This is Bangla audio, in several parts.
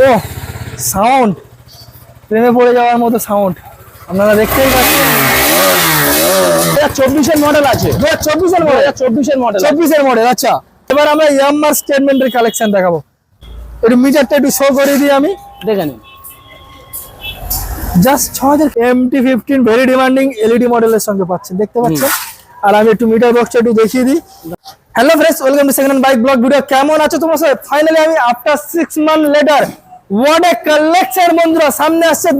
ও সাউন্ড প্রেমে পড়ে যাওয়ার মতো সাউন্ড আপনারা দেখতেই পাচ্ছেন। চব্বিশের মডেল আছে। দু হাজার চব্বিশের মডেল চব্বিশের মডেল চব্বিশের মডেল আচ্ছা। এবার আমরা ইয়াম্মার স্টেটমেন্টের কালেকশন দেখাবো। একটু মিটারটা একটু শো করে দিই আমি। দেখে নিন। জাস্ট ছ হাজার MT fifteen very demanding LED মডেলের সঙ্গে পাচ্ছেন দেখতে পাচ্ছেন? আর আমি একটু মিটার বক্সটা একটু দেখিয়ে দিই। Hello friends welcome to second bike blog video কেমন আছো তোমার সাথে ফাইনালি আমি after six month later a collection সামনে আসছে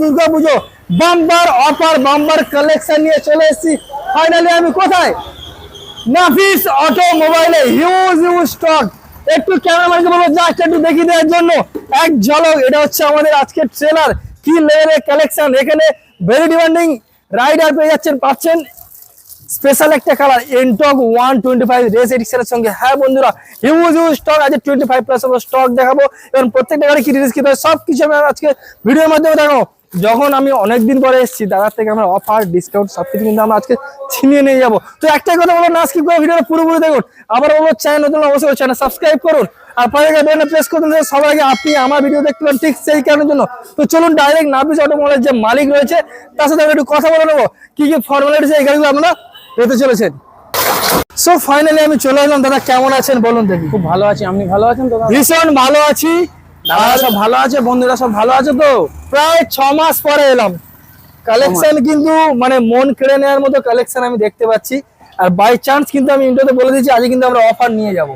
বাম্বার কালেকশন নিয়ে চলে এসেছি। ফাইনালি আমি কোথায়? নাফিস অটো মোবাইলে হিউজ স্টক একটু বলব জাস্ট জন্য। এক ঝলক, এটা হচ্ছে আমাদের আজকের ট্রেলার কি কালেকশন এখানে ভেরি ডিমান্ডিং রাইডার পেয়ে যাচ্ছেন, পাচ্ছেন। স্পেশাল একটা colour Ntorq one twenty five race এডিশনের সঙ্গে। হ্যাঁ বন্ধুরা হিউজ হিউজ স্টক আছে টোয়েন্টি ফাইভ প্লাস স্টক দেখাবো। এবং প্রত্যেকটা গাড়ি কি রিলিজ কি সব কিছু আমি আজকে ভিডিওর মাধ্যমে দেখাবো। যখন আমি অনেকদিন পরে এসেছি, দাদার থেকে আমরা অফার ডিসকাউন্ট সব কিছু কিন্তু আমরা আজকে ছিনিয়ে নিয়ে যাব। তো একটাই কথা বলো না স্কিপ করে ভিডিওটা পুরোপুরি দেখুন। আবার বলব চ্যানেল নতুন অবশ্যই চ্যানেল সাবস্ক্রাইব করুন। আর পরে বেনে প্রেস করুন যাতে সবার আগে আপনি আমার ভিডিও দেখতে পারেন ঠিক সেই কারণের জন্য। তো চলুন ডাইরেক্ট নাবিস অটোমোবাইলের যে মালিক রয়েছে, তার সাথে আমি একটু কথা বলে নেব। কি কি ফর্মালিটিস এই গাড়িগুলো আপনারা পেতে চলেছেন? সো ফাইনালি আমি চলে এলাম। দাদা কেমন আছেন? বলুন দেখি। খুব ভালো আছি। আপনি ভালো আছেন তো দাদা? ভীষণ ভালো আছি। দাদারা সব ভালো আছে? বন্ধুরা সব ভালো আছে তো? প্রায় ছ মাস পরে এলাম। কালেকশন কিন্তু মানে মন কেড়ে নেওয়ার মতো কালেকশন আমি দেখতে পাচ্ছি। আর বাই চান্স কিন্তু আমি ইন্টারতে বলে দিচ্ছি আজকে কিন্তু আমরা অফার নিয়ে যাব।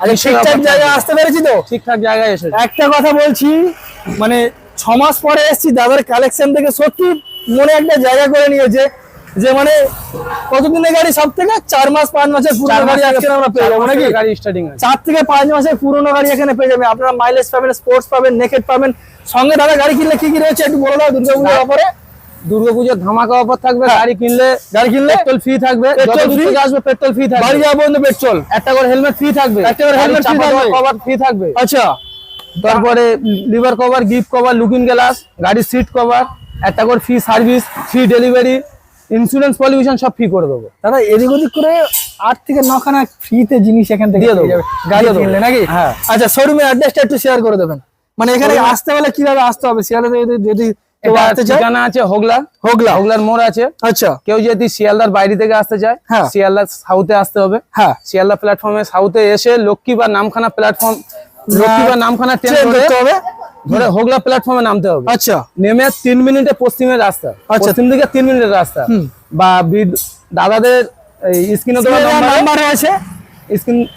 আজকে ঠিকঠাক জায়গায় আসতে পেরেছি তো? ঠিকঠাক জায়গায় এসেছে। একটা কথা বলছি মানে ছ মাস পরে এসেছি দাদার কালেকশন থেকে সত্যি মনে একটা জায়গা করে নিয়েছে। যে মানে কতদিনের গাড়ি? সব থেকে চার মাস পাঁচ মাসের পুরো চার মাস গাড়ি আজকে আমরা পেয়ে যাব নাকি? গাড়ি স্টার্টিং চার থেকে পাঁচ মাসের পুরোনো গাড়ি এখানে পেয়ে যাবে। আপনারা মাইলেজ পাবেন স্পোর্টস পাবেন নেকেট পাবেন। সঙ্গে দাদা গাড়ি কিনলে কি কি রয়েছে? একটু বলে দাও দুর্গাপুজোর অফারে দুর্গাপুজোর ধামাকা অফার থাকবে হ্যাঁ। গাড়ি কিনলে গাড়ি কিনলে পেট্রোল ফ্রি থাকবে। পেট্রোল? থেকে আসবে পেট্রোল ফ্রি থাকবে। বাড়ি যাওয়া পর্যন্ত পেট্রোল একটা করে হেলমেট ফ্রি থাকবে। একটা করে helmet free থাকবে। কভার ফ্রি থাকবে। আচ্ছা। তারপরে lever cover gift cover looking glass গাড়ির সিট কভার একটা করে free service free delivery insurance pollution সব ফ্রি করে দেবো। দাদা এদিক ওদিক করে আট থেকে নখানা ফ্রিতে জিনিস এখান থেকে দিয়ে দেবো। গাড়ি কিনলে নাকি? হ্যাঁ। আচ্ছা শোরুমের অ্যাড্রেসটা একটু শেয়ার করে দেবেন। মানে এখানে আসতে হলে কীভাবে আসতে হবে? শিয়ালদা যদি- যদি কেউ এটা আসতে চায়? ঠিকানা আছে হোগলা। হোগলা। হোগলার মোড় আছে। আচ্ছা। কেউ যদি শিয়ালদার বাইরে থেকে আসতে চায় হ্যাঁ। শিয়ালদার সাউথে আসতে হবে। হ্যাঁ। শিয়ালদা প্ল্যাটফর্মে সাউথে এসে লক্ষ্মী বা নামখানা প্ল্যাটফর্ম লক্ষ্মী বা নামখানা ট্রেন ধরতে হবে। ধরে হোগলা প্ল্যাটফর্মে নামতে হবে। আচ্ছা। নেমে তিন মিনিটে পশ্চিমের রাস্তা। আচ্ছা। পশ্চিম দিকে তিন মিনিটের রাস্তা। বা দাদাদের স্ক্রিনে নাম্বারে আছে।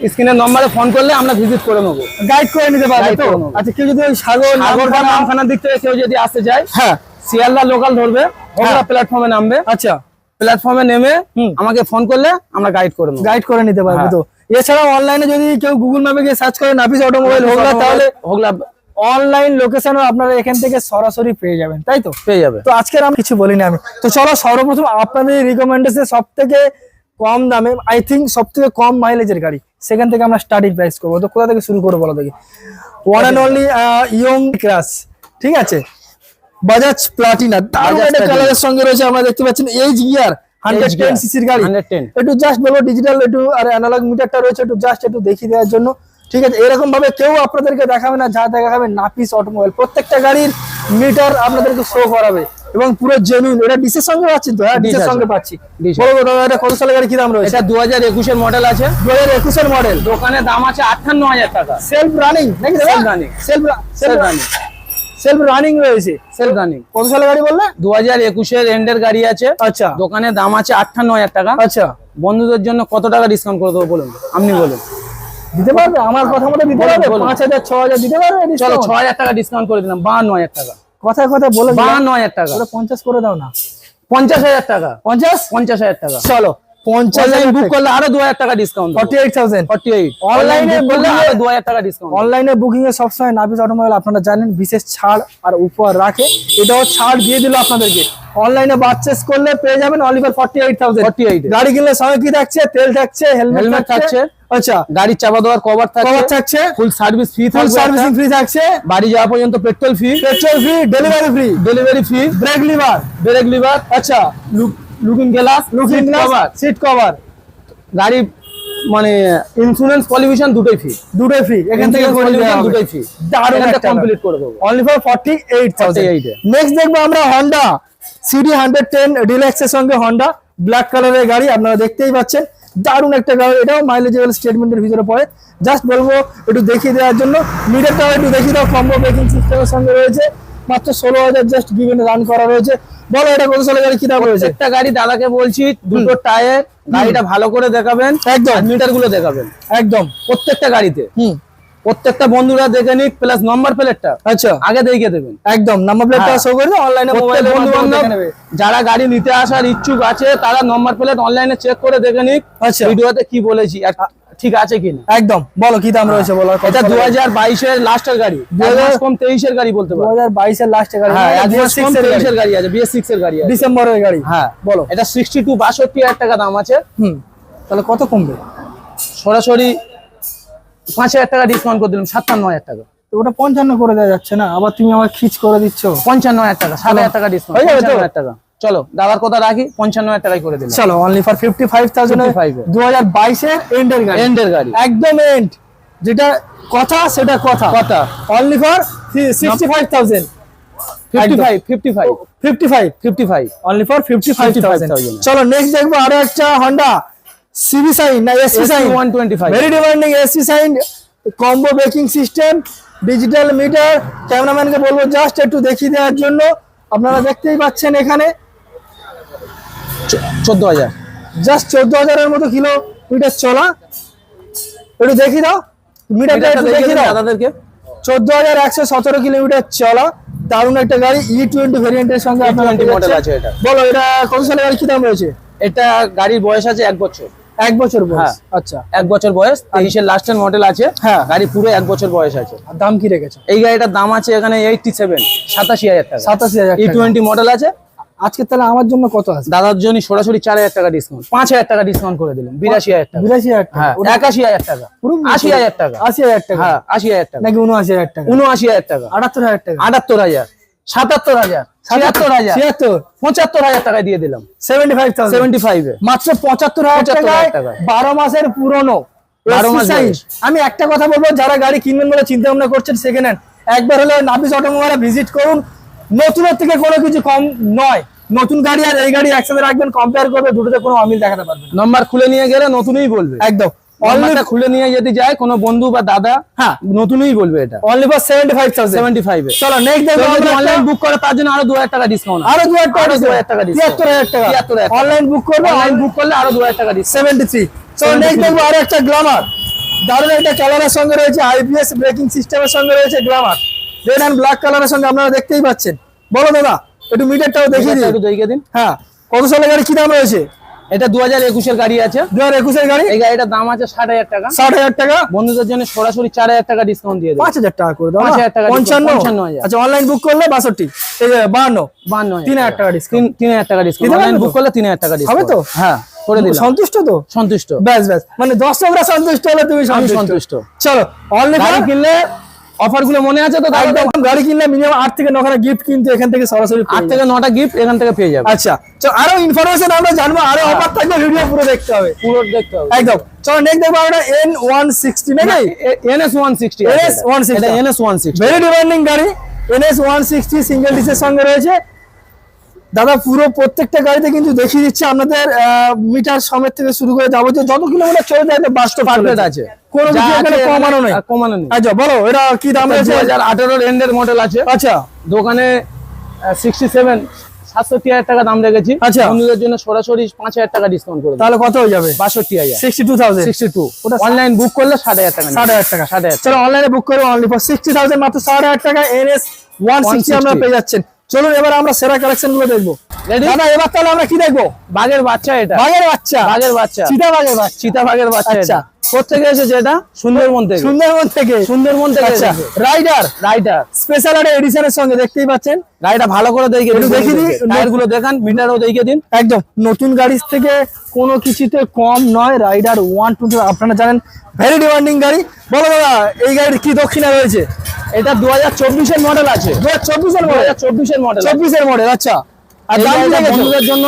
স্ক্রিনের নম্বরে ফোন করলে আমরা ভিজিট করে নেব। গাইড করে নিতে পারবে তো? আচ্ছা কেউ যদি ওই সাগর আগর নামখানার দিক থেকে কেউ যদি আসতে হ্যাঁ। শিয়ালদা লোকাল ধরবে হোগলা। প্ল্যাটফর্মে নামবে। আচ্ছা। প্ল্যাটফর্মে নেমে। আমাকে ফোন করলে আমরা গাইড করে নেব। গাইড করে নিতে পারবে হ্যাঁ। তো? এছাড়াও অনলাইনে যদি কেউ গুগল ম্যাপে গিয়ে সার্চ করে নাফিস অটোমোবাইল হোগলা তাহলে হোগলা অনলাইন লোকেশনও আপনারা এখান থেকে সরাসরি পেয়ে যাবেন তাই তো? পেয়ে যাবে। তো আজকের আমি কিছু বলিনি আমি। তো চলো সর্বপ্রথম আপনাদের রিকমেন্ডেশন সব থেকে কম দামে আই থিঙ্ক সব থেকে কম মাইলেজের গাড়ি সেখান থেকে আমরা স্টার্টিং প্রাইস করব। তো কোথা থেকে শুরু করব বলো দেখি? One and only young crush ঠিক আছে? বাজাজ প্লাটিনা দারুণ একটা কালারের সঙ্গে রয়েছে আমরা দেখতে পাচ্ছেন এইচ গিয়ার হান্ড্রেড টেন সিসির গাড়ি। 110 একটু জাস্ট বলব ডিজিটাল একটু আর অ্যানালগ মিটারটা রয়েছে একটু জাস্ট একটু দেখিয়ে দেওয়ার জন্য। ঠিক আছে এরকম ভাবে কেউ আপনাদেরকে দেখাবে না যা দেখাবে নাপিস অটোমোবাইল প্রত্যেকটা গাড়ির মিটার আপনাদেরকে শো করাবে এবং পুরো জেনুইন এটা ডিসের সঙ্গে পাচ্ছি তো? হ্যাঁ ডিসের সঙ্গে পাচ্ছি। দাদা এটা কত সালের গাড়ি? কি দাম রয়েছে? এটা দু হাজার একুশের মডেল আছে। দু হাজার একুশের মডেল দোকানে দাম আছে আটান্ন হাজার টাকা। সেলফ রানিং নাকি Self running। Self self running self running রয়েছে। সেলফ রানিং কত সালের গাড়ি বললে? দু হাজার একুশের এন্ডের গাড়ি আছে। আচ্ছা। দোকানে দাম আছে আটান্ন হাজার টাকা। আচ্ছা। বন্ধুদের জন্য কত টাকা ডিসকাউন্ট করে দেবো বলুন? আপনি বলুন। দিতে পারবে? আমার কথা মতো দিতে পারবে? বলুন। পাঁচ হাজার ছ হাজার দিতে পারবে চলো discount? ছ হাজার টাকা ডিসকাউন্ট করে দিলাম বাহান্ন হাজার টাকা। কথায় কথা বলে দিলাম। বাহান্ন হাজার টাকা। ওটা পঞ্চাশ করে দাও না। পঞ্চাশ হাজার টাকা। পঞ্চাশ? পঞ্চাশ হাজার টাকা। চলো অনলাইন বুক করলে আরও দু হাজার টাকা discount forty eight thousand forty eight Online অনলাইনে এ করলে আরও দু হাজার টাকা ডিসকাউন্ট অনলাইনে বুকিং এ সবসময় নাবিস অটোমোবাইল আপনারা জানেন বিশেষ ছাড় আর উপহার রাখে। এটাও ছাড় দিয়ে দিল আপনাদেরকে। অনলাইনে পারচেস করলে পেয়ে যাবেন অলিভার ফর্টি এইট থাউজেন্ড 48 গাড়ি কিনলে সঙ্গে কি থাকছে? তেল থাকছে হেলমেট থাকছে। থাকছে। আচ্ছা। গাড়ির চাপা দেওয়ার কভার কভার থাকছে। থাকছে full service free full servicing free থাকছে। বাড়ি যাওয়া পর্যন্ত petrol free petrol free delivery free delivery free brake lever brake lever আচ্ছা। Looking glass looking cover seat cover গাড়ি মানে ইন্স্যুরেন্স পলিউশন দুটোই ফ্রি দুটোই ফ্রি এখান থেকে। দুটোই ফ্রি দারুণ একটা কমপ্লিট করে দেবো। অনলি ফর ফর্টি এইট 48 এ। নেক্সট দেখব আমরা হন্ডা সিডি হান্ড্রেড টেন ডিলাক্সের সঙ্গে হন্ডা ব্ল্যাক কালারের গাড়ি আপনারা দেখতেই পাচ্ছেন। দারুণ একটা গাড়ি এটাও মাইলেজেবল স্টেটমেন্টের ভিতরে পড়ে। জাস্ট বলব একটু দেখিয়ে দেওয়ার জন্য। মিটারটাও একটু দেখিয়ে দাও কম্বো ব্রেকিং সিস্টেমের সঙ্গে রয়েছে। মাত্র ষোলো হাজার জাস্ট বিভিন্ন রান করা রয়েছে। বলো এটা কত সালের গাড়ি কি দাম রয়েছে? একটা গাড়ি দাদাকে বলছি দুটো টায়ার গাড়িটা ভালো করে দেখাবেন একদম। মিটারগুলো দেখাবেন। একদম। প্রত্যেকটা গাড়িতে। হুম। প্রত্যেকটা বন্ধুরা দেখে নিক প্লাস নম্বর প্লেটটা আচ্ছা। আগে দেখিয়ে দেবেন। একদম নাম্বার প্লেটটা হ্যাঁ। শো করে অনলাইনে মোবাইলে বন্ধু যারা গাড়ি নিতে আসার ইচ্ছুক আছে তারা নম্বর প্লেট অনলাইনে চেক করে দেখে নিক আচ্ছা। ভিডিওতে কি বলেছি ঠিক আছে কিনা। একদম বলো কি দাম রয়েছে বলো এটা দু হাজার বাইশের লাস্টের গাড়ি। দু হাজার কম তেইশের গাড়ি বলতে পারো। হাজার বাইশের লাস্টের গাড়ি। হ্যাঁ এক দুই মাস কম তেইশের গাড়ি। আছে বিএস সিক্স এর গাড়ি আছে। ডিসেম্বরের গাড়ি। হ্যাঁ। বলো। এটা সিক্সটি টু বাষট্টি হাজার টাকা দাম আছে। হুম। তাহলে কত কমবে? সরাসরি পাঁচ হাজার টাকা ডিসকাউন্ট করে দিলাম সাতান্ন হাজার টাকা। তো ওটা পঞ্চান্ন করে দেওয়া যাচ্ছে না আবার তুমি আমার খিচ করে দিচ্ছ। পঞ্চান্ন হাজার টাকা সাত হাজার টাকা ডিসকাউন্ট হয়ে যাবে তো? হাজার টাকা। চলো দাদার কথা রাখি পঞ্চান্ন হাজার টাকায় করে দিলাম। চলো only for fifty five thousand 55 এ। দু হাজার বাইশের এন্ডের গাড়ি। এন্ডের গাড়ি। একদম এন্ড যেটা কথা সেটা কথা। কথা। Only for sixty five thousand fifty five fifty five fifty five fifty five only for fifty five thousand চলো নেক্সট দেখব আরও একটা হন্ডা সিবি সাইন না SP shine one twenty five very demanding SP shine combo braking system digital meter ক্যামেরাম্যানকে বলব জাস্ট একটু দেখিয়ে দেওয়ার জন্য। আপনারা দেখতেই পাচ্ছেন এখানে। চোদ্দ হাজার। জাস্ট চোদ্দ হাজারের মতো কিলোমিটার চলা। একটু দেখিয়ে দাও। মিটারটা একটু দেখিয়ে দাও। দাদাদেরকে। চোদ্দ হাজার একশো সতেরো কিলোমিটার চলা। দারুণ একটা গাড়ি। ই টোয়েন্টি ভেরিয়েন্টের সঙ্গে আপনারা E20 পেয়ে মডেল আছে এটা। বলো এটা কত সালের গাড়ি? কি দাম রয়েছে? এটা গাড়ির বয়স আছে এক বছর। এক বছর বয়স হ্যাঁ। আচ্ছা এক বছর বয়স তেইশের লাস্টের মডেল আছে হ্যাঁ। গাড়ি পুরো এক বছর বয়স আছে দাম কি রেখেছো এই গাড়িটার দাম আছে এখানে এইটটি সেভেন সাতাশি হাজার টাকা সাতাশি হাজার ই টোয়েন্টি মডেল আছে আজকে তাহলে আমার জন্য কত আছে দাদার জন্য সরাসরি চার হাজার টাকা ডিসকাউন্ট পাঁচ হাজার টাকা ডিসকাউন্ট করে দিলাম বিরাশি হাজার টাকা বিরাশি হাজার টাকা হ্যাঁ একাশি হাজার টাকা আশি হাজার টাকা আশি হাজার টাকা হ্যাঁ আশি হাজার টাকা নাকি উনআশি হাজার টাকা উনআশি হাজার টাকা আটাত্তর হাজার টাকা আটাত্তর হাজার সাতাত্তর হাজার ছিয়াত্তর হাজার ছিয়াত্তর। পঁচাত্তর হাজার টাকায় দিয়ে দিলাম। সেভেন্টি ফাইভ সেভেন্টি ফাইভে মাত্র পঁচাত্তর হাজার 75,000 টাকায় টাকায়। বারো মাসের পুরনো 12 মাস আমি একটা কথা বলব যারা গাড়ি কিনবেন বলে চিন্তা ভাবনা করছেন সেকেন্ড হ্যান্ড একবার হলে নাবিস অটোমোবাইলে ভিজিট করুন। নতুনের থেকে কোনো কিছু কম নয়। নতুন গাড়ি আর এই গাড়ি একসাথে রাখবেন কম্পেয়ার করবে দুটোতে কোনো অমিল দেখাতে পারবেন। নাম্বার খুলে নিয়ে গেলে নতুনই বলবে। একদম। অনলাইনটা খুলে নিয়ে যদি যায় কোনো বন্ধু বা দাদা হ্যাঁ। নতুনই বলবে এটা। Only for seventy five thousand seventy ফাইভে চলো নেক্সট দেখব আমরা অনলাইন বুক করে তার জন্য আরও দু হাজার টাকা ডিসকাউন্ট আরও টাকা 2000 টাকা discount। তিয়াত্তর হাজার টাকা। 73,000 অনলাইন বুক করবে অনলাইন বুক করলে আরও দু হাজার টাকা ডিসকাউন্ট চলো নেক্সট আরও একটা গ্লামার দারুণ একটা কালারের সঙ্গে রয়েছে আইপিএস ব্রেকিং সিস্টেমের সঙ্গে রয়েছে গ্লামার রেড অ্যান্ড ব্ল্যাক কালারের সঙ্গে আপনারা দেখতেই পাচ্ছেন। বলো দাদা একটু মিটারটাও দেখিয়ে দিন একটু দেখিয়ে দিন। হ্যাঁ কত সালের গাড়ি কি দাম রয়েছে? এটা দু হাজার একুশের গাড়ি আছে। দু হাজার একুশের গাড়ি? এই গাড়িটার দাম আছে ষাট হাজার টাকা। ষাট হাজার টাকা? বন্ধুদের জন্য সরাসরি চার হাজার টাকা ডিসকাউন্ট দিয়ে দেবো। পাঁচ হাজার টাকা করে না? 5,000 টাকা discount, পঞ্চান্ন? 55,000 আচ্ছা অনলাইন বুক করলে বাষট্টি। বাহান্ন বান্ন। তিন হাজার টাকা। ডিসকাউন্ট তিন হাজার টাকা ডিসকাউন্ট অনলাইন বুক করলে তিন হাজার টাকা হবে তো? হ্যাঁ করে দিলাম। সন্তুষ্ট তো? সন্তুষ্ট। ব্যাস ব্যাস। মানে দর্শকরা সন্তুষ্ট হলে তুমি সন্তুষ্ট। চলো অনলি গাড়ি কিনলে অফারগুলো মনে আছে তো? একদম গাড়ি কিনলে মিনিমাম আট থেকে নখানা গিফট কিন্তু এখান থেকে সরাসরি আট থেকে নটা গিফট এখান থেকে পেয়ে যাবে। আচ্ছা তো আরও ইনফরমেশন আমরা জানব আরও অফার থাকবে ভিডিও পুরো দেখতে হবে। পুরো দেখতে হবে। একদম চলো নেক্সট দেখব আমরা এন ওয়ান সিক্সটি নাকি? এনএস ওয়ান সিক্সটি NS 160 এটা NS one sixty very demanding গাড়ি। এনএস ওয়ান সিক্সটি সিঙ্গেল ডিসের সঙ্গে রয়েছে। দাদা পুরো প্রত্যেকটা গাড়িতে কিন্তু দেখিয়ে দিচ্ছে আপনাদের মিটার সমেত থেকে শুরু করে যাবতীয় যত কিলোমিটার চলে যায় বাস্তব পারফেক্ট আছে। কোনো কিছু এখানে কমানো নেই। কমানো নেই। আচ্ছা বলো এটা কি দাম রয়েছে? হাজার আঠেরোর এন্ডের মডেল আছে। আচ্ছা। দোকানে সিক্সটি সেভেন সাতষট্টি হাজার টাকা দাম রেখেছি। আচ্ছা। বন্ধুদের জন্য সরাসরি পাঁচ হাজার টাকা ডিসকাউন্ট করে তাহলে কত হয়ে যাবে? বাষট্টি হাজার। Sixty two thousand sixty two ওটা অনলাইন বুক করলে ষাট হাজার টাকা ষাট হাজার টাকা। ষাট হাজার চলো অনলাইনে book only for sixty thousand মাত্র ষাট হাজার টাকা এনএস ওয়ান সিক্সটি 160 আমরা পেয়ে যাচ্ছেন। চলুন এবার আমরা সেরা কালেকশনগুলো দেখব? দাদা এবার তাহলে আমরা কি দেখব? বাঘের বাচ্চা এটা। বাঘের বাচ্চা। বাঘের বাচ্চা। চিতা বাঘের বাচ্চা। চিতা বাঘের বাচ্চা আচ্ছা। এটা। কোথেকে এসেছে এটা? সুন্দরবন থেকে। সুন্দরবন থেকে। সুন্দরবন থেকে আচ্ছা। রাইডার? রাইটার স্পেশাল একটা এডিশনের সঙ্গে দেখতেই পাচ্ছেন। গাড়িটা ভালো করে দেখে একটু দিই। টায়ারগুলো দেখান মিটারও দেখিয়ে দিন। একদম। নতুন গাড়ির থেকে কোনো কিছুতে কম নয়। রাইডার ওয়ান টোয়েন্টি আপনারা জানেন ভেরি ডিমান্ডিং গাড়ি। বলো দাদা এই গাড়ির কি দক্ষিণা রয়েছে? এটা দু হাজার চব্বিশের মডেল আছে। দু হাজার চব্বিশের মডেল চব্বিশের মডেল চব্বিশের মডেল আচ্ছা। আর দাম? বন্ধুদের জন্য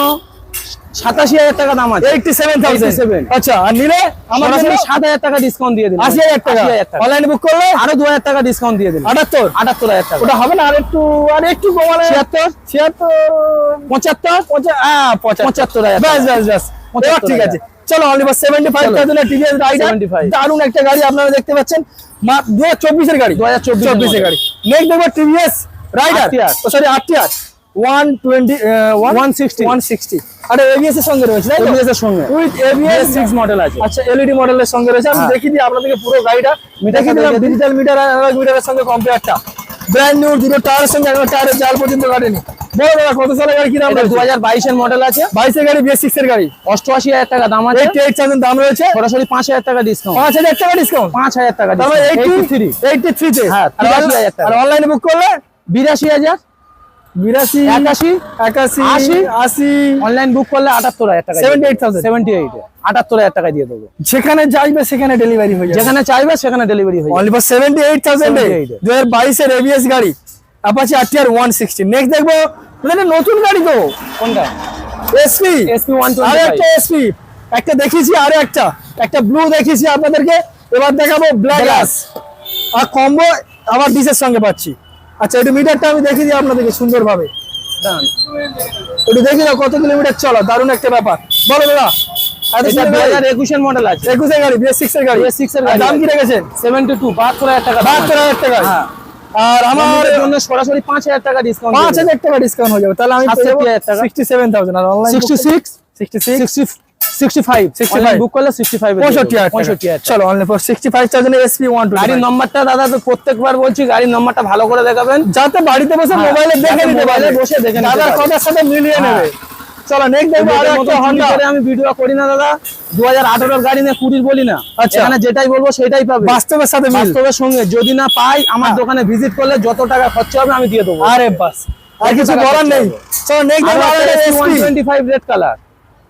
সাতাশি হাজার টাকা দাম আছে। এইটটি সেভেন থাউজেন্ড আচ্ছা আর নিলে? আমার সাত হাজার টাকা ডিসকাউন্ট দিয়ে দিন আশি হাজার টাকা। অনলাইনে বুক করলে? আরও দু হাজার টাকা ডিসকাউন্ট দিয়ে দিন আটাত্তর? আটাত্তর হাজার টাকা। ওটা হবে না আর একটু আর একটু কমালে ছিয়াত্তর? ছিয়াত্তর পঁচাত্তর? হ্যাঁ, পঁচাত্তর। পঁচাত্তর হাজার ব্যাস ব্যাস ব্যাস। ঠিক আছে। চলো only seventy five thousand TVS Raider 75 দারুণ একটা গাড়ি আপনারা দেখতে পাচ্ছেন। দু হাজার চব্বিশের গাড়ি। 2024 চব্বিশের গাড়ি। নেক্সট দেখব TVS Raider sorry RTR one twenty one 160 one sixty আর এবিএস এর সঙ্গে রয়েছে তাই এর সঙ্গে। উইথ এবিএস সিক্স মডেল আছে। আচ্ছা এলইডি মডেলের সঙ্গে রয়েছে। আমি হ্যাঁ। দিই আপনাদেরকে পুরো গাড়িটা। দেখিয়ে দিলাম দেখিয়ে ডিজিটাল মিটার অ্যানালগ মিটারের সঙ্গে কম্পেয়ারটা ব্র্যান্ড নিউ দুটো টায়ারের সঙ্গে টায়ারের পর্যন্ত কাটেনি বড় দাদা কত সালের গাড়ি দু হাজার বাইশের মডেল আছে। বাইশের গাড়ি বিএস সিক্স এর গাড়ি। অষ্টআশি হাজার টাকা দাম আছে। এইট থাউজেন্ড দাম রয়েছে। সরাসরি পাঁচ হাজার টাকা ডিসকাউন্ট পাঁচ হাজার টাকা ডিসকাউন্ট পাঁচ হাজার টাকা এইটটি থ্রি থ্রিতে হ্যাঁ, আর অনলাইনে বুক করলে? বিরাশি হাজার। বিরাশি একাশি একাশি আশি, আশি। অনলাইন বুক করলে আটাত্তর হাজার টাকা 78,000 সেভেন্টি এইট আটাত্তর হাজার টাকা দিয়ে দেবো। যেখানে যাইবে সেখানে ডেলিভারি হয়ে যাবে। যেখানে চাইবে সেখানে ডেলিভারি হয়ে যাবে। সেভেন্টি এইট থাউজেন্ড 78 দু হাজার বাইশের এবিএস গাড়ি। আরটিআর ওয়ান সিক্সটি নেক্সট দেখব নতুন গাড়ি তো। কোনটা? এসপি এসপি ওয়ান আরে একটা এসপি একটা দেখিয়েছি আরও একটা। একটা ব্লু দেখিয়েছি আপনাদেরকে। এবার দেখাবো ব্ল্যাক। আর কম্বো আবার ডিসের সঙ্গে পাচ্ছি। আচ্ছা একটু মিটারটা আমি দেখিয়ে দিই আপনাদেরকে সুন্দরভাবে। একটু দেখি দাও কত কিলোমিটার চলো দারুণ একটা ব্যাপার। বলো দাদা সুন্দর একুশের মডেল আছে। একুশের গাড়ি বিএস সিক্স এর গাড়ি। BS6 এর আর গাড়ি দাম কি আছে। রেখেছেন? সেভেন্টি টু বাহাত্তর হাজার টাকা বাহাত্তর হাজার টাকা। হ্যাঁ। আর আমার জন্য সরাসরি পাঁচ হাজার টাকা ডিসকাউন্ট পাঁচ হাজার টাকা ডিসকাউন্ট হয়ে যাবে। তাহলে আমি 67,000 টাকা। সিক্সটি সেভেন থাউজেন্ড আর online sixty six sixty six sixty sixty five 65 book করলে সিক্সটি ফাইভ পঁয়ষট্টি হাজার পঁয়ষট্টি হাজার। চলো অনলি ফর এসপি গাড়ির নম্বরটা দাদা তো প্রত্যেকবার বলছি গাড়ির নম্বরটা ভালো করে দেখাবেন। যাতে বাড়িতে বসে হ্যাঁ, মোবাইলে দেখে নিতে পারে। বসে দেখে নিতে দাদার কথার সাথে মিলিয়ে হ্যাঁ। নেবে। চলো নেক্সট দেখব আরও একটা হন্ডা করে আমি ভিডিও করি না দাদা। গাড়ি বলি না। আচ্ছা। এখানে যেটাই বলব সেটাই পাবে। বাস্তবের সাথে মিল। বাস্তবের সঙ্গে। যদি না পাই আমার হ্যাঁ। দোকানে ভিজিট করলে যত টাকা খরচা হবে আমি দিয়ে দেবো। আরে বাস। আর কিছু বলার নেই। চলো নেক্সট দেখব আরও রেড কালার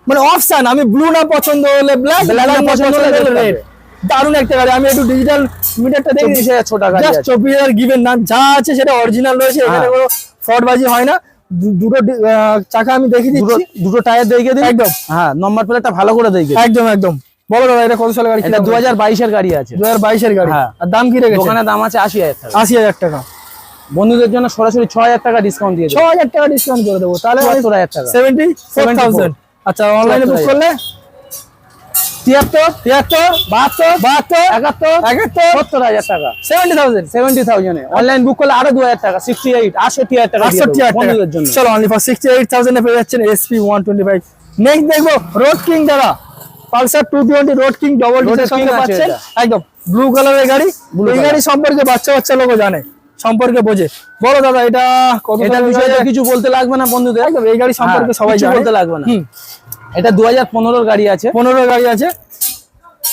মানে অপশন আমি ব্লু না পছন্দ হলে ব্ল্যাক ব্ল্যাক না পছন্দ হলে রেড দারুণ একটা গাড়ি আমি একটু ডিজিটাল মিটারটা দেখি চব্বিশ হাজার ছোটা গাড়ি জাস্ট আছে। চব্বিশ হাজার গিভেন না যা আছে সেটা অরিজিনাল রয়েছে এখানে হ্যাঁ। কোনো ফ্রডবাজি হয় না। দুটো চাকা আমি দেখিয়ে দুটো দিচ্ছি। দুটো টায়ার দেখে দিন একদম। হ্যাঁ নম্বর প্লেটটা ভালো করে দেখে একদম একদম। বলো দাদা এটা কত সালের গাড়ি এটা দু হাজার বাইশের গাড়ি আছে। দু হাজার বাইশের গাড়ি। হ্যাঁ। আর দাম কি রেখেছে? দোকানের দাম আছে আশি হাজার টাকা। আশি হাজার টাকা। বন্ধুদের জন্য সরাসরি ছ হাজার টাকা ডিসকাউন্ট দিয়ে দেবো। হাজার টাকা ডিসকাউন্ট করে দেবো। তাহলে চুয়াত্তর হাজার টাকা। সেভেন্টি ফোর 74 থাউজেন্ড আচ্ছা অনলাইনে বুক করলে? তিয়াত্তর তিয়াত্তর বাহাত্তর বাহাত্তর একাত্তর একাত্তর সত্তর হাজার টাকা। সেভেন্টি থাউজেন্ড সেভেন্টি থাউজেন্ডে অনলাইন বুক করলে আরও দু হাজার টাকা সিক্সটি এইট আটষট্টি হাজার টাকা দিয়ে আটষট্টি হাজার জন্য। চলো অনলি ফর সিক্সটি এইট থাউজেন্ডে পেয়ে যাচ্ছেন SP one twenty five next দেখব রোড কিং দাদা Pulsar two twenty road king double ডিসের সঙ্গে পাচ্ছেন। একদম ব্লু কালারের গাড়ি। এই গাড়ি সম্পর্কে বাচ্চা বাচ্চা লোক জানে। সম্পর্কে বোঝে। বলো দাদা এটা কত এটার বিষয়ে কিছু বলতে লাগবে না বন্ধুদের? এই গাড়ি সম্পর্কে হ্যাঁ, সবাই বলতে লাগবে না। এটা দু হাজার পনেরো গাড়ি আছে। পনেরো গাড়ি আছে।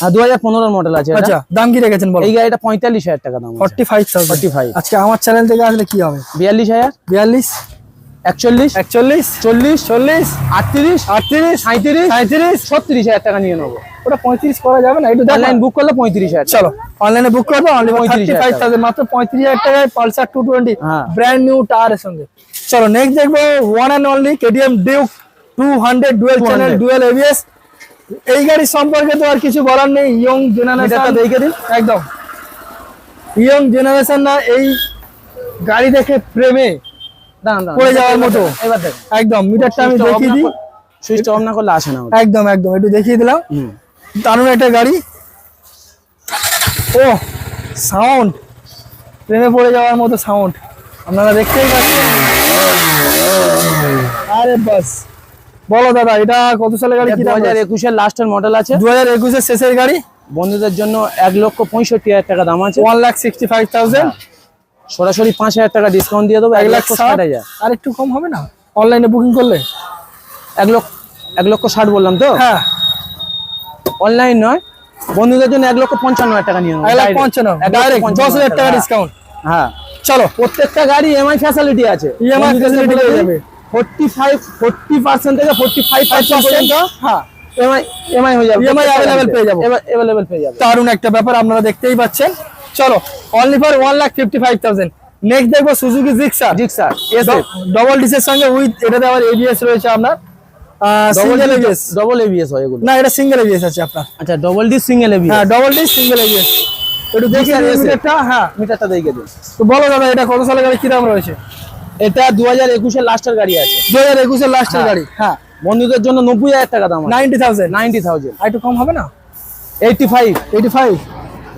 আর দু হাজার পনেরোর মডেল আছে আচ্ছা দাম কি রেখেছেন বলো? এই গাড়িটা পঁয়তাল্লিশ হাজার টাকা দাম। ফর্টি ফাইভ থাউজেন্ড 45 আজকে আমার চ্যানেল থেকে আসলে কি হবে? বিয়াল্লিশ হাজার? বিয়াল্লিশ? একচল্লিশ একচল্লিশ চল্লিশ চল্লিশ আটত্রিশ আটত্রিশ সাঁত্রিশ সাঁত্রিশ ছত্রিশ হাজার টাকা নিয়ে নেব। ওটা পঁয়ত্রিশ করা যাবে না? একটু দেখো। অনলাইন বুক করলে পঁয়ত্রিশ হাজার। চলো অনলাইনে বুক করব অনলি 35,000 মাত্র পঁয়ত্রিশ হাজার টাকায় Pulsar two twenty. Brand new টায়ারের সঙ্গে। চলো নেক্সট দেখব one and only KTM Duke two hundred dual channel dual এই গাড়ি সম্পর্কে তো আর কিছু বলার নেই। ইয়ং জেনারেশন দেখে দিন। একদম। ইয়ং জেনারেশন না এই গাড়ি দেখে প্রেমে। পড়ে যাওয়ার মতো। একদম মিটারটা আমি দেখিয়ে দিই। সুইচটা অফ না করলে আসে না একদম একদম একটু দেখিয়ে দিলাম। দারুণ একটা গাড়ি। ও সাউন্ড ট্রেনে পড়ে যাওয়ার মতো সাউন্ড আপনারা দেখতেই পাচ্ছেন। আরে বাস। বলো দাদা এটা কত সালের গাড়ি দু হাজার একুশের লাস্টের মডেল আছে। দু হাজার একুশের শেষের গাড়ি? বন্ধুদের জন্য এক লক্ষ পঁয়ষট্টি হাজার টাকা দাম আছে। One lakh sixty five thousand সরাসরি পাঁচ হাজার টাকা ডিসকাউন্ট দিয়ে দেবো এক লক্ষ ষাট হাজার। আর একটু কম হবে না? অনলাইনে বুকিং করলে? এক লক্ষ এক লক্ষ ষাট বললাম তো? হ্যাঁ। অনলাইন নয় বন্ধুদের জন্য এক লক্ষ পঞ্চান্ন হাজার টাকা নিয়ে নেব এক লাখ direct। পঞ্চান্ন ডাইরেক্ট দশ হাজার টাকা। হ্যাঁ। ডিসকাউন্ট হ্যাঁ। চলো। প্রত্যেকটা গাড়ি এমআই ফ্যাসিলিটি আছে। EMI facility পেয়ে যাবে। ফোর্টি ফাইভ ফোর্টি পার্সেন্ট থেকে ফোর্টি ফাইভ পার্সেন্ট পর্যন্ত হ্যাঁ এমআই এমআই হয়ে যাবে। EMI available পেয়ে যাব। অ্যাভেলেবেল পেয়ে যাবে। দারুণ একটা ব্যাপার আপনারা দেখতেই পাচ্ছেন। চলো only for one lakh fifty five thousand next দেখব সুজুকি জিক্সার জিক্সার ডবল ডিসের সঙ্গে উইথ এটাতে আবার এবিএস রয়েছে আপনার। সিঙ্গেল এবিএস ডবল এবিএস হয় এগুলো। না এটা সিঙ্গেল এবিএস আছে আপনার। আচ্ছা ডবল ডি সিঙ্গেল এবিএস হ্যাঁ ডবল ডি সিঙ্গেল এবিএস একটু দেখি মিটারটা হ্যাঁ। মিটারটা দেখে দিন। তো বলো দাদা এটা কত সালের গাড়ি কি দাম রয়েছে? এটা দু হাজার একুশের লাস্টের গাড়ি আছে। দু হাজার একুশের লাস্টের গাড়ি হ্যাঁ। বন্ধুদের জন্য নব্বই হাজার টাকা দাম নাইনটি থাউজেন্ড। Ninety thousand. একটু কম হবে না? Eighty five. Eighty five.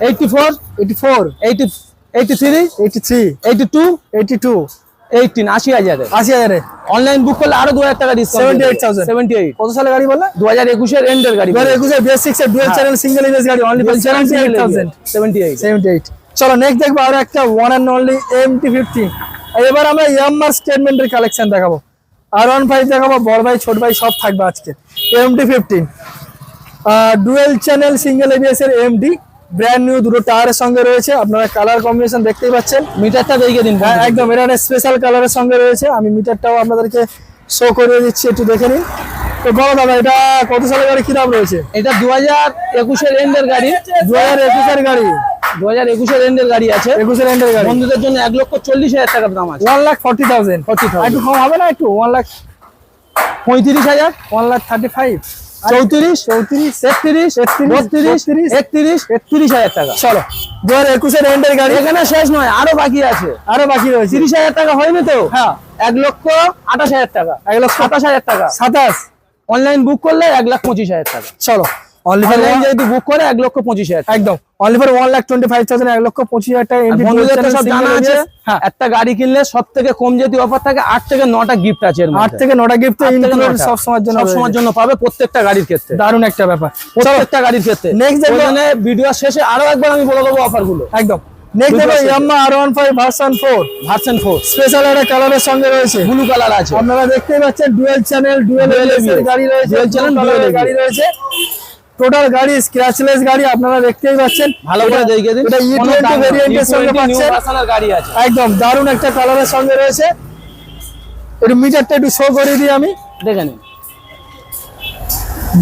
Eighty four eighty four eighty eighty three eighty three eighty two eighty two eighteen আশি হাজারে। আশি হাজারে। অনলাইন বুক করলে আরও দু হাজার টাকা ডিসকাউন্ট 78,000 সেভেন্টি এইট কত সালের গাড়ি বললে? দু হাজার একুশের এন্ডের গাড়ি দু হাজার বেস সিক্স এর ডুয়েল চ্যানেল সিঙ্গেল এবিএস গাড়ি only seventy eight thousand seventy eight seventy eight চলো নেক্সট দেখব আরও একটা one and only M T fifteen এবার আমরা ইয়াম্মার স্টেটমেন্টের কালেকশন দেখাবো। আর ওয়ান ফাইভ দেখাবো বড় ভাই ছোট ভাই সব থাকবে আজকে। M T fifteen dual channel single ABS এর এম ডি ব্র্যান্ড নিউ দুটো টায়ারের সঙ্গে রয়েছে। আপনারা কালার কম্বিনেশন দেখতেই পাচ্ছেন। মিটারটা দেখে দিন হ্যাঁ একদম এটা স্পেশাল কালারের সঙ্গে রয়েছে। আমি মিটারটাও আপনাদেরকে শো করে দিচ্ছি একটু দেখে নিন। তো বলো দাদা এটা কত সালের গাড়ি কি দাম রয়েছে? এটা দু হাজার একুশের এন্ডের গাড়ি। দু হাজার একুশের গাড়ি। দু হাজার একুশের এন্ডের গাড়ি আছে। একুশের এন্ডের গাড়ি। বন্ধুদের জন্য এক লক্ষ চল্লিশ হাজার টাকার দাম আছে। ওয়ান লাখ ফর্টি থাউজেন্ড 40,000 একটু কম হবে না একটু? ওয়ান লাখ পঁয়ত্রিশ হাজার। ওয়ান লাখ থার্টি ফাইভ চৌত্রিশ চৌত্রিশ একত্রিশ একত্রিশ বত্রিশ তিরিশ একত্রিশ একত্রিশ হাজার টাকা। চলো। দু হাজার একুশের এন্ডের গাড়ি। এখানে শেষ নয় আরও বাকি আছে। আরও বাকি রয়েছে। তিরিশ হাজার টাকা হয়নি তো? হ্যাঁ। এক লক্ষ আঠাশ হাজার টাকা। এক লক্ষ সাতাশ হাজার টাকা। সাতাশ। অনলাইন বুক করলে এক লাখ পঁচিশ হাজার টাকা। চলো। অনলি ফর যদি বুক করে এক লক্ষ পঁচিশ হাজার একদম। Only for one lakh twenty five thousand এক লক্ষ পঁচিশ হাজার টাকা হ্যাঁ। একটা গাড়ি কিনলে সব থেকে কম যদি অফার থাকে আট থেকে নটা গিফট আছে আট থেকে নটা গিফট। সব সময়ের জন্য সব সময়ের জন্য পাবে প্রত্যেকটা গাড়ির ক্ষেত্রে। দারুণ একটা ব্যাপার। প্রত্যেকটা গাড়ির ক্ষেত্রে। দেখবো- ভিডিও শেষে আরও একবার আমি বলে দেবো অফারগুলো। একদম। Next Dual Yamaha R one five version four version four special একটা কালারের সঙ্গে রয়েছে। ব্লু কালার আছে। আপনারা দেখতেই পাচ্ছেন ডুয়েল চ্যানেল ডুয়েল গাড়ি রয়েছে এর ABS গাড়ি রয়েছে। টোটাল গাড়ি স্ক্র্যাচলেস গাড়ি আপনারা দেখতেই পাচ্ছেন। ভালো করে দেখিয়ে দেখে দিন। এটা ই কোনো টোয়েন্টি দাম না। ভেরিয়েন্টের সঙ্গে পাচ্ছেন। গাড়ি আছে। একদম দারুণ একটা কালারের সঙ্গে রয়েছে। একটু মিটারটা একটু শো করে দিই আমি। দেখে নিন।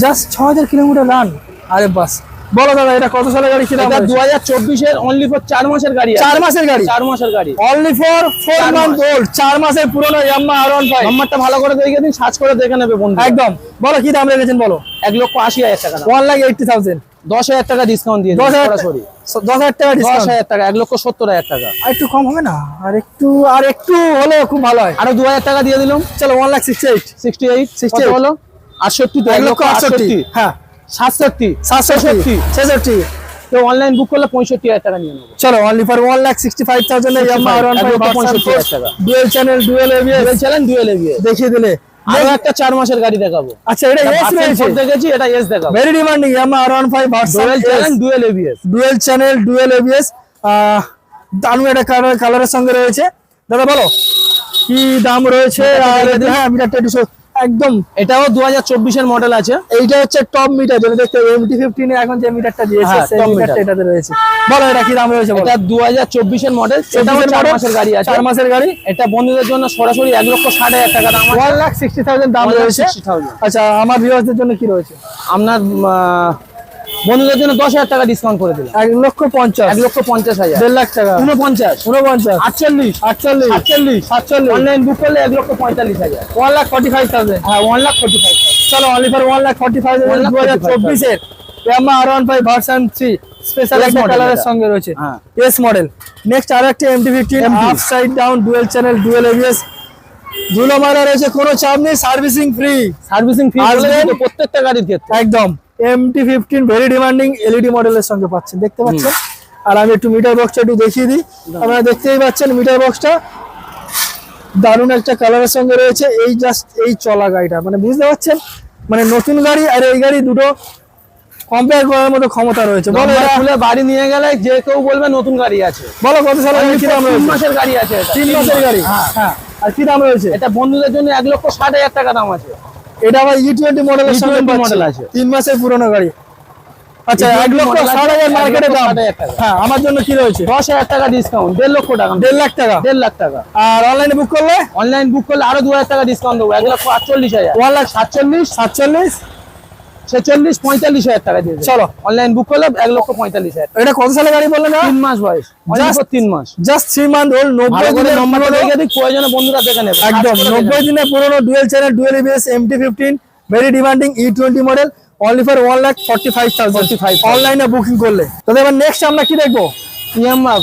জাস্ট ছ হাজার কিলোমিটার রান আরে বাস। বলো দাদা এটা কত সালের গাড়ি দাম এটা দু রয়েছে? হাজার চব্বিশের অনলি ফর চার মাসের গাড়ি আছে। চার মাসের গাড়ি? চার মাসের গাড়ি। অনলি ফর ফোর চার মান্থ মাস। ওল্ড চার মাসের পুরনো ইয়াম্মা আর ওয়ান ফাইভ নাম্বারটা ভালো করে দেখে দিন সার্চ করে দেখে নেবে বন্ধু একদম। বলো কি দাম রেখেছেন বলো? এক লক্ষ আশি হাজার টাকা দাম। ওয়ান লাখ এইটটি থাউজেন্ড দশ হাজার টাকা ডিসকাউন্ট দিয়ে দশ হাজার সরাসরি। দশ হাজার টাকা দশ ডিসকাউন্ট হাজার টাকা এক লক্ষ সত্তর হাজার টাকা। আর একটু কম হবে না? আর একটু আর একটু হলে খুব ভালো হয়। আরও দু হাজার টাকা দিয়ে দিলাম। চলো one lakh sixty eight sixty eight 68 হলো আটষট্টি এক লক্ষ আটষট্টি। হ্যাঁ। সাতষট্টি। সাতষট্টি। ছেষট্টি তো অনলাইন বুক করলে পঁয়ষট্টি হাজার টাকা নিয়ে নেব। চলো only for one lakh sixty five thousand পঁয়ষট্টি হাজার টাকা। Dual channel dual ABS dual channel dual ABS দেখিয়ে দিলে। আরও একটা চার মাসের গাড়ি দেখাবো। আচ্ছা এটা এস রয়েছে? দেখেছি এটা এস দেখাবো। Very demanding Yamaha R one five dual channel dual ABS dual channel dual ABS দারুণ একটা কালার কালারের সঙ্গে রয়েছে। দাদা বলো। কি দাম রয়েছে? আর হ্যাঁ মিটারটা একটু একদম। এটাও দু হাজার চব্বিশের মডেল আছে। এইটা হচ্ছে টপ মিটার যেটা দেখতে এমটি ফিফটিন এখন যে মিটারটা দিয়েছে হ্যাঁ। এটাতে রয়েছে। বলো এটা কি দাম রয়েছে এটা দু হাজার চব্বিশের মডেল এটাও 24 চার মাসের গাড়ি আছে। চার মাসের গাড়ি? এটা বন্ধুদের জন্য সরাসরি এক লক্ষ ষাট হাজার টাকা দাম ওয়ান লাখ সিক্সটি থাউজেন্ড দাম রয়েছে। 60,000 আচ্ছা আমার ভিউয়ার্সদের জন্য কি রয়েছে? আপনার আহ, বন্ধুদের জন্য দশ হাজার টাকা ডিসকাউন্ট করে দিলাম। এক লক্ষ পঞ্চাশ। এক লক্ষ পঞ্চাশ হাজার। দেড় লাখ টাকা। উনপঞ্চাশ উনপঞ্চাশ আটচল্লিশ। আটচল্লিশ। আটচল্লিশ। সাতচল্লিশ। অনলাইন বুক করলে এক লক্ষ পঁয়তাল্লিশ হাজার। One lakh forty five thousand হ্যাঁ ওয়ান লাখ ফর্টি ফাইভ চলো only for one lakh forty five lakh দু হাজার চব্বিশের Yamaha R one five version three special একটা কালারের সঙ্গে রয়েছে। হ্যাঁ। এস মডেল নেক্সট আর একটা MT fifteen half side down dual channel dual ABS ধুলো মারা রয়েছে কোনো চাপ নেই সার্ভিসিং ফ্রি সার্ভিসিং ফ্রি। প্রত্যেকটা গাড়ির ক্ষেত্রে। একদম। MT fifteen very demanding LED মডেলের সঙ্গে পাচ্ছেন দেখতে পাচ্ছেন? আর আমি একটু মিটার বক্সটা একটু দেখিয়ে দিই। আপনারা দেখতেই পাচ্ছেন মিটার বক্সটা দারুণ একটা কালারের সঙ্গে রয়েছে। এই জাস্ট এই চলা গাড়িটা মানে বুঝতে পারছেন? মানে নতুন গাড়ি আর এই গাড়ি দুটো কম্পেয়ার করার মতো ক্ষমতা রয়েছে। বলো খুলে বাড়ি নিয়ে গেলে যে কেউ বলবে নতুন গাড়ি আছে। বলো কত সালের গাড়ি কি দাম রয়েছে? মাসের গাড়ি আছে তিন মাসের গাড়ি। হ্যাঁ। আর কি দাম রয়েছে? এটা বন্ধুদের জন্য এক লক্ষ ষাট হাজার টাকা দাম আছে। এটা আবার ই টোয়েন্টি মডেলের সঙ্গে E20 আছে। তিন মাসের পুরনো গাড়ি। আচ্ছা এক লক্ষ ষাট হাজার মার্কেটে দাম। হ্যাঁ আমার জন্য কি রয়েছে? দশ হাজার টাকা ডিসকাউন্ট দেড় লক্ষ টাকা। দেড় লাখ টাকা। দেড় লাখ টাকা। আর অনলাইনে বুক করলে? অনলাইন বুক করলে আরও দু হাজার টাকা ডিসকাউন্ট দেবো। এক লক্ষ আটচল্লিশ হাজার। ওয়ান লাখ সাতচল্লিশ। সাতচল্লিশ। ছেচল্লিশ পঁয়তাল্লিশ হাজার টাকা দিয়ে চলো। অনলাইন বুক করলে এক লক্ষ পঁয়তাল্লিশ হাজার। এটা কত সালে গাড়ি বললেন তিন মাস বয়স। তিন মাস। জাস্ট থ্রি মান্থ ওল্ড নব্বই দিনের দিক প্রয়োজনে বন্ধুরা দেখে নেবে। একদম নব্বই দিনে পুরনো dual channel dual ABS MT fifteen very demanding E twenty model only for one lakh forty five thousand 45,000 অনলাইনে বুকিং করলে। তাহলে এবার নেক্সট আমরা কি দেখব? Yamaha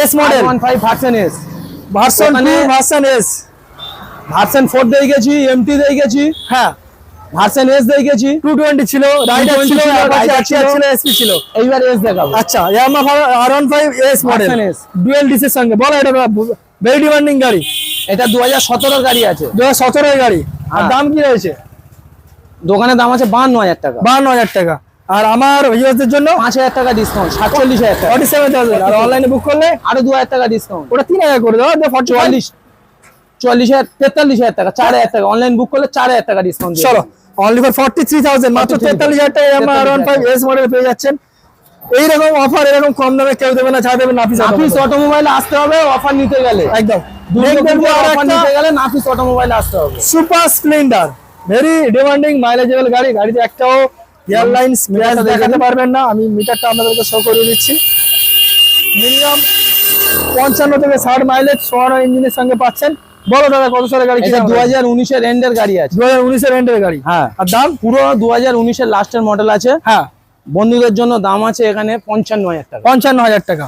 S model one five version S version version S version four দিয়ে গেছি এমটি দিয়ে গেছি। হ্যাঁ। ভার্সন এস দিয়ে গেছি ছিল রাইডার ছিল ছিল, Apache Rider RTR ছিল। ছিল। এসপি ছিল। এইবার এস দেখাবো। আচ্ছা Yamaha R one five S model Version ডিসের সঙ্গে। বলো এটা ভেরি ডিমান্ডিং গাড়ি। এটা দু হাজার গাড়ি আছে। দু হাজার গাড়ি। আর। দাম কি রয়েছে? দোকানের দাম আছে বান্ন হাজার টাকা। বান্ন হাজার টাকা। আর আমার জন্য? পাঁচ হাজার টাকা ডিসকাউন্ট সাতচল্লিশ হাজার টাকা। আর অনলাইনে বুক করলে? আরও দু হাজার টাকা ডিসকাউন্ট ওটা তিন হাজার করে দেওয়া চুয়াল্লিশ হাজার তেতাল্লিশ হাজার টাকা চার হাজার টাকা। অনলাইন বুক করলে চার হাজার টাকা ডিসকাউন্ট চলো only for forty three thousand মাত্র 43,000 তেতাল্লিশ হাজার টাকা আমার R one five S model পেয়ে যাচ্ছেন। এইরকম অফার এরকম কম দামে কেউ দেবে না ছাড় দেবে নাফিস নাফিস অটোমোবাইল আসতে হবে অফার নিতে গেলে। একদম। অফার নিতে গেলে নাফিস অটোমোবাইল আসতে হবে। Super Splendor very demanding mileageable গাড়ি। গাড়িতে একটাও এয়ারলাইন্স স্ক্র্যাচ দেখাতে পারবেন না। আমি মিটারটা আপনাদেরকে শো করে দিচ্ছি। মিনিমাম পঞ্চান্ন থেকে ষাট মাইলেজ সোয়ানো ইঞ্জিনের সঙ্গে পাচ্ছেন। বলো দাদা কত সালের গাড়ি এটা কিনা দু হাজার উনিশের এন্ডের গাড়ি আছে। এন্ডের গাড়ি। হ্যাঁ। আর দাম? পুরো লাস্টের মডেল আছে। হ্যাঁ। বন্ধুদের জন্য দাম আছে এখানে পঞ্চান্ন হাজার টাকা। পঞ্চান্ন হাজার টাকা।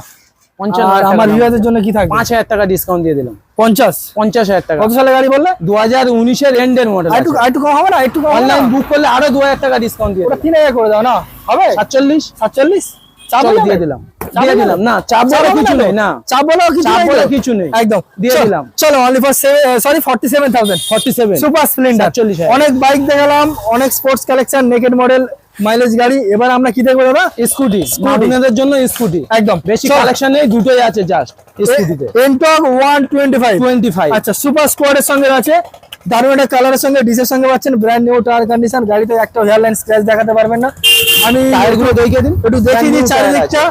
পঞ্চান্ন আর আমার ভিউয়ারদের জন্য কি থাকবে? টাকা ডিসকাউন্ট দিয়ে দিলাম। পঞ্চাশ? পঞ্চাশ হাজার টাকা। কত সালের গাড়ি বললে? এন্ডের মডেল কম হবে না একটু অনলাইন বুক করলে আরও দু হাজার টাকা ডিসকাউন্ট দিয়ে ওটা করে দাও না হবে? সাতচল্লিশ? সাতচল্লিশ? চাপ চলো বলে দিয়ে দিলাম। দিয়ে দিলাম। না চাপ বলে কিছু নেই না। চাপ কিছু চাপ বলে কিছু নেই। একদম দিয়ে দিলাম। চলো only for sorry forty seven thousand forty seven Super Splendor 47,000 অনেক বাইক দেখালাম অনেক sports collection naked model mileage গাড়ি। এবার আমরা কি দেখব দাদা? স্কুটি স্কুটিদের জন্য স্কুটি একদম। বেশি কালেকশন নেই দুটোই আছে জাস্ট স্কুটিতে Ntorq one twenty five twenty five আচ্ছা সুপার স্কোয়াডের সঙ্গে আছে। দারুণ একটা কালারের সঙ্গে ডিসের সঙ্গে পাচ্ছেন ব্র্যান্ড নিউ টায়ার কন্ডিশন গাড়িতে একটা হেয়ারলাইন স্ক্র্যাচ দেখাতে পারবেন না। আমি টায়ারগুলো দেখিয়ে দিন। একটু দেখিয়ে দিই চারিদিকটা।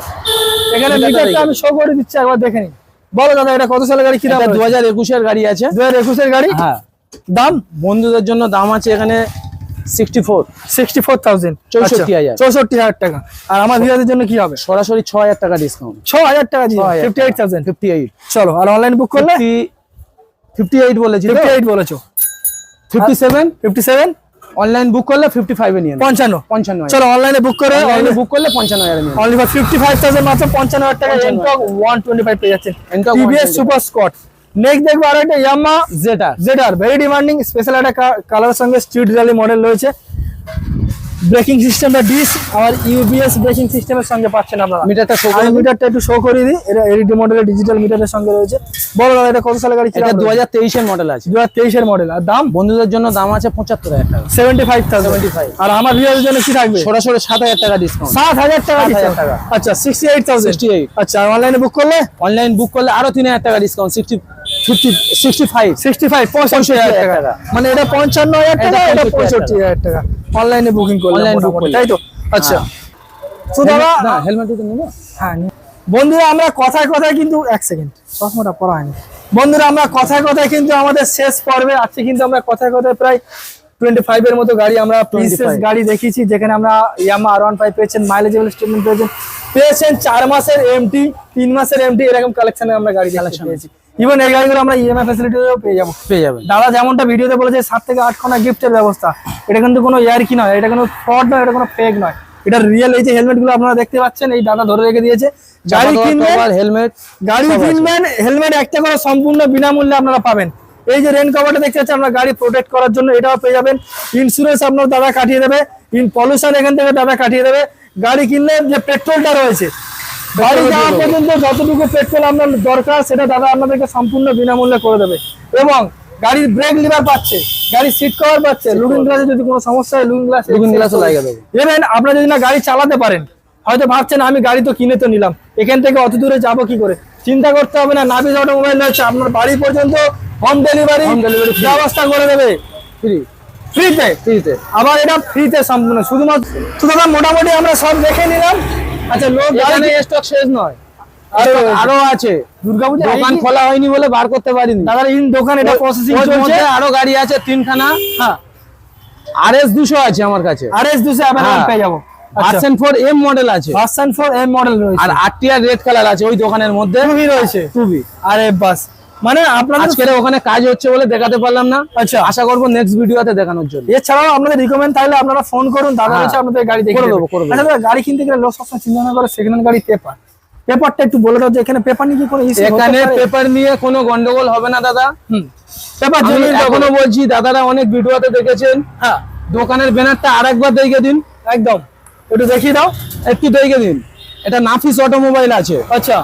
এখানে মিটারটা আমি শো করে দিচ্ছি একবার দেখে নিন। বলো দাদা এটা কত সালের গাড়ি? কি দাম হাজার একুশের গাড়ি আছে। দু হাজার একুশের গাড়ি? হ্যাঁ। দাম? বন্ধুদের জন্য দাম আছে এখানে sixty four sixty four thousand 64,000 চৌষট্টি হাজার টাকা। আর আমার ভিউয়ারদের জন্য কি হবে? সরাসরি ছ হাজার টাকা ডিসকাউন্ট ছ হাজার টাকা থাউজেন্ড ফিফটি এইট চলো আর অনলাইন বুক করলে? ফিফটি এইট বলেছি ফিফটি এইট বলেছ। Fifty seven fifty seven online book করলে ফিফটি ফাইভে নিয়ে নেবে। পঞ্চান্ন। পঞ্চান্ন হাজার। চলো অনলাইনে বুক করে অনলাইনে বুক করলে পঞ্চান্ন হাজার নিয়ে only for fifty five thousand মাত্র পঞ্চান্ন হাজার টাকা। 55,000 এনটক ওয়ান টোয়েন্টি ফাইভ পেয়ে যাচ্ছেন। Ntorq TVS super squad next দেখব আর একটা ইয়ামা জেটার জেডার ভেরি ডিমান্ডিং স্পেশাল একটা কালার সঙ্গে স্ট্রিট র্যালি মডেল রয়েছে। ব্রেকিং সিস্টেমটা ডিস আর ইউবিএস ব্রেকিং সিস্টেমের সঙ্গে পাচ্ছেন আপনারা। মিটারটা শো করে মিটারটা একটু শো করে দিই। এটা এলইডি মডেলের ডিজিটাল মিটারের সঙ্গে রয়েছে। বড় দাদা এটা কত সালের গাড়ি এটা 2023 এর মডেল আছে। 2023 এর মডেল আর দাম? বন্ধুদের জন্য দাম আছে 75000 টাকা। 75000 আর আমার রিয়েল জন্য কি থাকবে? সরাসরি 7000 টাকা ডিসকাউন্ট 7000 টাকা আচ্ছা 68000 68 আচ্ছা অনলাইনে বুক করলে? অনলাইন বুক করলে আরও 3000 টাকা ডিসকাউন্ট 60 মানে এটা পঞ্চান্ন হাজার টাকা এটা এটা 65,000 পঁয়ষট্টি হাজার টাকা। অনলাইনে বুকিং করলে। তাই তো? আচ্ছা। তো নেব হ্যাঁ বন্ধুরা আমরা কথায় কথায় কিন্তু এক সেকেন্ড চশমাটা পরা হয়নি। বন্ধুরা আমরা কথায় কথায় কিন্তু আমাদের শেষ পর্বে আজকে কিন্তু আমরা কথায় কথায় প্রায় টোয়েন্টি ফাইভ এর মতো গাড়ি আমরা 25 গাড়ি দেখিয়েছি যেখানে আমরা ইয়ামা আর ওয়ান ফাইভ পেয়েছেন মাইলেজেবল স্টেটমেন্ট পেয়েছেন পেয়েছেন চার মাসের এমটি তিন মাসের এমটি এরকম কালেকশনে আমরা গাড়ি কালেকশন পেয়েছি। ইভেন এই গাড়িগুলো আমরা ইএমআই ফ্যাসিলিটিও পেয়ে যাব। পেয়ে যাবেন দাদা যেমনটা ভিডিওতে বলেছে সাত থেকে আট খানা গিফটের ব্যবস্থা। এটা কিন্তু কোনো ইয়ার কি নয় এটা কোনো ফ্রড নয় এটা কোনো ফেক নয়। এটা রিয়েল এই যে হেলমেটগুলো আপনারা দেখতে পাচ্ছেন এই দাদা ধরে রেখে দিয়েছে। গাড়ি কিনবেন হেলমেট গাড়ি কিনবেন হেলমেট একটা করে সম্পূর্ণ বিনামূল্যে আপনারা পাবেন। এই যে রেন কভারটা দেখতে পাচ্ছেন আপনার গাড়ি প্রোটেক্ট করার জন্য এটাও পেয়ে যাবেন। ইন্স্যুরেন্স আপনার দাদা কাটিয়ে দেবে। ইন পলিউশন এখান থেকে দাদা কাটিয়ে দেবে। গাড়ি কিনলে যে পেট্রোলটা রয়েছে বাড়ি যাওয়া পর্যন্ত যতটুকু পেট্রোল আপনার দরকার সেটা দাদা আপনাদেরকে সম্পূর্ণ বিনামূল্যে করে দেবে। এবং গাড়ির ব্রেক লিভার পাচ্ছে গাড়ির সিট কভার পাচ্ছে লুকিং গ্লাসে যদি কোনো সমস্যা হয় লুকিং গ্লাস Looking glass ও লাগিয়ে দেবে। ইভেন আপনারা যদি না গাড়ি চালাতে পারেন হয়তো ভাবছেন আমি গাড়ি তো কিনে তো নিলাম এখান থেকে অত দূরে যাব কি করে? চিন্তা করতে হবে না নাবিজ অটোমোবাইল রয়েছে আপনার বাড়ি পর্যন্ত হোম ডেলিভারি delivery free। ব্যবস্থা করে দেবে। ফ্রি ফ্রিতে ফ্রিতে আবার এটা ফ্রিতে সম্পূর্ণ। শুধুমাত্র তো দাদা মোটামুটি আমরা সব দেখে নিলাম। আচ্ছা লোক এখানে স্টক শেষ নয়। আরও আছে। দুর্গাপূজা দোকান খোলা হয়নি বলে বার করতে পারিনি। দাদা ইন দোকান এটা প্রসেসিং চলছে? আরও গাড়ি আছে তিনখানা। হ্যাঁ। আর এস দুশো আছে আমার কাছে। আর এস দুশো অ্যাভেলেবল হ্যাঁ। পেয়ে যাব। ভার্সন ফোর এম মডেল আছে। ভার্সন 4 এম মডেল রয়েছে। আর আরটিআর রেড কালার আছে ওই দোকানের মধ্যে। খুবই রয়েছে। খুবই আরে বাস। মানে আপনাদের ওখানে কাজ হচ্ছে বলে দেখাতে পারলাম না। আচ্ছা। আশা করব নেক্সট ভিডিওতে দেখানোর জন্য। এছাড়াও আপনাদের রিকমেন্ড থাকলে আপনারা ফোন করুন দাদা হ্যাঁ। রয়েছে আপনাদের গাড়ি দেখে দেবো, আচ্ছা গাড়ি কিনতে গেলে লোক সবসময় চিন্তা না করে সেকেন্ড হ্যান্ড গাড়ি পেপার পেপারটা একটু বলে দাও যে এখানে পেপার নিয়ে কি করে এখানে পেপার নিয়ে কোনো গন্ডগোল হবে না দাদা। পেপার জন্য এখনও বলছি দাদারা অনেক ভিডিওতে দেখেছেন। হ্যাঁ। দোকানের ব্যানারটা আরেকবার দেখে দিন। একদম। একটু দেখিয়ে দাও। একটু দেখে দিন। এটা নাফিস অটোমোবাইল আছে। আচ্ছা।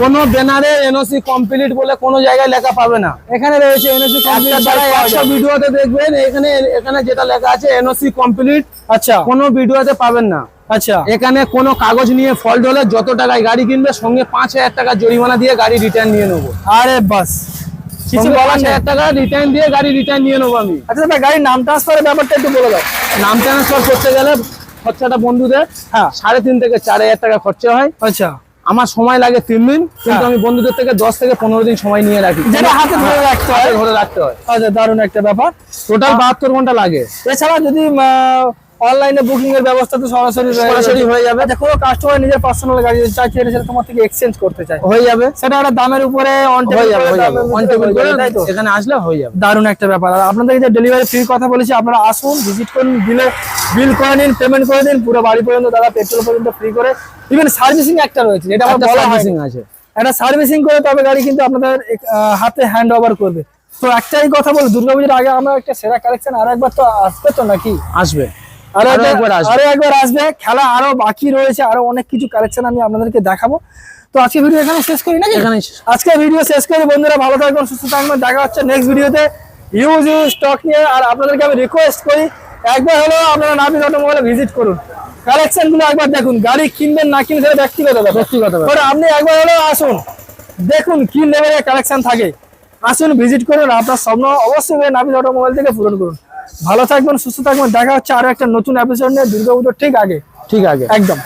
কোনো ব্যানারে এনওসি কমপ্লিট বলে কোনো জায়গায় লেখা পাবে না। এখানে রয়েছে এনএসি একটা ছাড়া একশো ভিডিওতে দেখবেন এখানে এখানে যেটা লেখা আছে এনওসি কমপ্লিট আচ্ছা। কোনো ভিডিওতে পাবেন না। আচ্ছা। এখানে কোনো কাগজ নিয়ে ফল্ট হলে যত টাকায় গাড়ি কিনবে সঙ্গে পাঁচ হাজার টাকা জরিমানা দিয়ে গাড়ি রিটার্ন নিয়ে নেব। আরে বাস। কিছু বলার নেই। টাকা রিটার্ন দিয়ে গাড়ি রিটার্ন নিয়ে নেব আমি। আচ্ছা গাড়ির নাম ট্রান্সফারের ব্যাপারটা একটু বলে দাও। নাম ট্রান্সফার করতে গেলে খরচাটা বন্ধুদের হ্যাঁ সাড়ে তিন থেকে চার হাজার টাকা খরচা হয়। আচ্ছা। আমার সময় লাগে তিন দিন কিন্তু হ্যাঁ। আমি বন্ধুদের থেকে দশ থেকে পনেরো দিন সময় নিয়ে রাখি। যেটা হাতে ধরে রাখতে হয়। ধরে রাখতে হয়। আচ্ছা দারুণ একটা ব্যাপার। টোটাল বাহাত্তর ঘণ্টা লাগে। এছাড়া যদি অনলাইনে বুকিং এর ব্যবস্থা তো সরাসরি সরাসরি হয়ে যাবে। কোনো কাস্টমার নিজের পার্সোনাল গাড়ি যদি চাইছে এটা সেটা তোমার থেকে এক্সচেঞ্জ করতে চায়। হয়ে যাবে। সেটা একটা দামের উপরে অন হয়ে যাবে হয়ে যাবে। অন টেবিল করে এখানে আসলে হয়ে যাবে। দারুণ একটা ব্যাপার। আর আপনাদের যে ডেলিভারি ফ্রি কথা বলেছি আপনারা আসুন ভিজিট করুন বিলে বিল করে নিন পেমেন্ট করে দিন পুরো বাড়ি পর্যন্ত দাদা পেট্রোল পর্যন্ত ফ্রি করে। ইভেন সার্ভিসিং একটা রয়েছে এটা আমার বলা। সার্ভিসিং আছে। একটা সার্ভিসিং করে তবে গাড়ি কিন্তু আপনাদের হাতে হ্যান্ড ওভার করবে। তো একটাই কথা বল দুর্গাপুজোর আগে আমরা একটা সেরা কালেকশন আর একবার তো আসবে তো নাকি? আসবে। আরও একবার আসবে। খেলা আরও বাকি রয়েছে আরও অনেক কিছু কালেকশন আমি আপনাদেরকে দেখাবো। তো আজকে ভিডিও এখানে শেষ করি নাকি? এখানে আজকে ভিডিও শেষ করি। বন্ধুরা ভালো থাকবেন সুস্থ থাকবেন। দেখা হচ্ছে নেক্সট ভিডিওতে ইউজ ইউজ স্টক নিয়ে। আর আপনাদেরকে আমি রিকোয়েস্ট করি একবার হলো আপনারা নাবিল অটোমোবাইলে ভিজিট করুন। কালেকশনগুলো একবার দেখুন গাড়ি কিনবেন না কিনবেন সেটা ব্যক্তিগত ব্যক্তিগত। আপনি একবার হলো আসুন দেখুন কি লেভেলের কালেকশন থাকে। আসুন ভিজিট করুন। আপনার স্বপ্ন অবশ্যই নাবিল অটোমোবাইল থেকে পূরণ করুন। ভালো থাকবেন সুস্থ থাকবেন। দেখা হচ্ছে আরও একটা নতুন এপিসোড নিয়ে। দুর্গাপুজোর ঠিক আগে। ঠিক আগে। একদম।